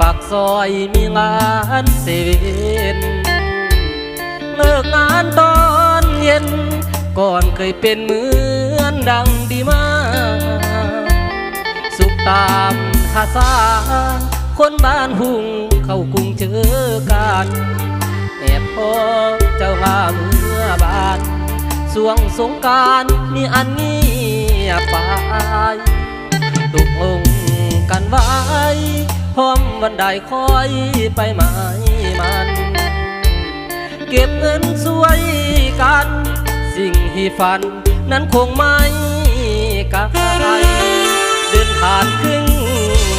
ปากซอยมีงานเซเวนเลิกงานตอนเย็น ก่อนเคยเป็นเหมือนดังดีมา สุขตามภาษาคนบ้านหุงเข้ากรุงเจอกันแอบพอเจ้างาเมื่อบานสวงสงการมีอันเงียบไปตกลงกันไว้ พร้อมวันใดคอยไปหมายมัน เก็บเงินสวยกัน สิ่งที่ฝัน นั้นคงไม่ไกลเดินผ่านครึ่ง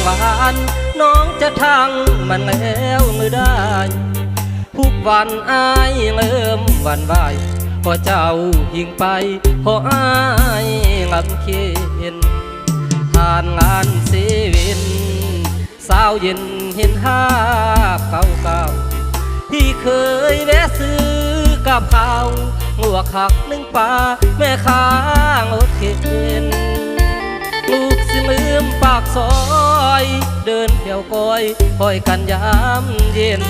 วันน้องจะทางมันแล้วเมื่อได้ทุกวันอายเริ่มวันไหวพอเจ้ายิงไปพออายลำเค็นทานงานเซเว่นาวเย็นเห็นห้าบเก่าเก่าๆที่เคยแวะซื้อกับข้าวงัวขักหนึ่งปลาแม่ค้างรถเข็นลูกสิลืมปากซอย เดินเที่ยวก้อยคอยกันยามเย็น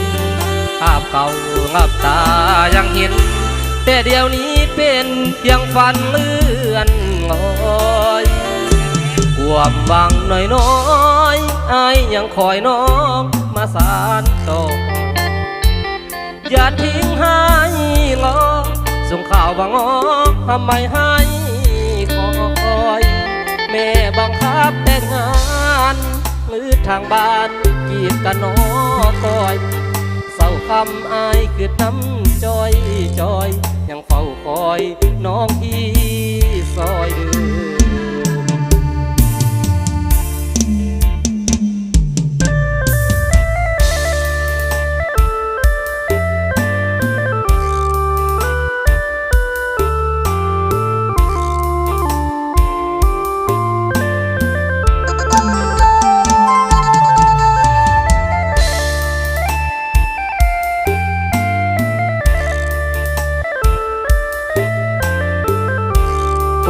ภาพเก่างับตายังเห็น แต่เดี๋ยวนี้เป็นเพียงฝันเลื่อนลอย ความหวังน้อยน้อย อายยังคอยน้องมาสานต่ออย่าทิ้งให้รอส่งข่าวบางอ้อทำไมให้คอย แม่บังคับแต่งงานหรือทางบ้านกีดกันน้อคอยเศร้าคำอายคือน้ำจอยจอย ยังเฝ้าคอยน้องที่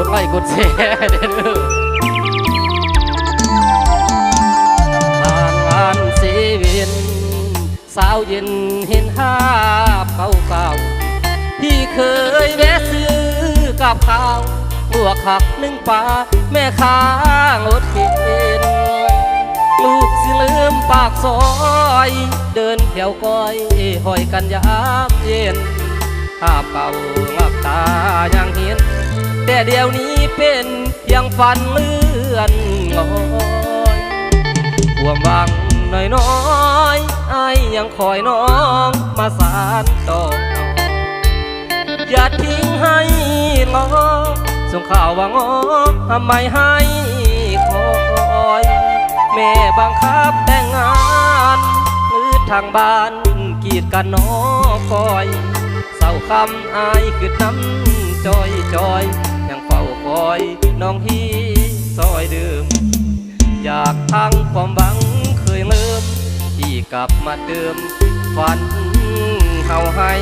ดไลค์กดแชร์เด้อทางงานเซเว่นสาวเย็นเห็นภาพเก่าเก่าๆที่เคยแวะซื้อกับข้าวหัวขักหนึ่งปลาแม่ค้างรถเข็นลูกสิลืมปากซอย เดินแถวก้อยหอยกันยามเย็นภาพเก่างับตายังเห็น แต่เดี๋ยวนี้เป็นเพียงฝันเลื่อนลอยความหวังน้อยน้อยๆอยังคอยน้องมาสานต่อ อย่าทิ้งให้รอส่งข่าวว่างอทำไมให้คอย แม่บังคับแต่งงานหรือทางบ้านกีดกันน้อคอย เศร้าคำอายคือน้ำจอยจอย คอยน้องฮีซอยเดิม อยากทั้งความหวังเคยเลิมที่กลับมาเดิมฝันเฮาให้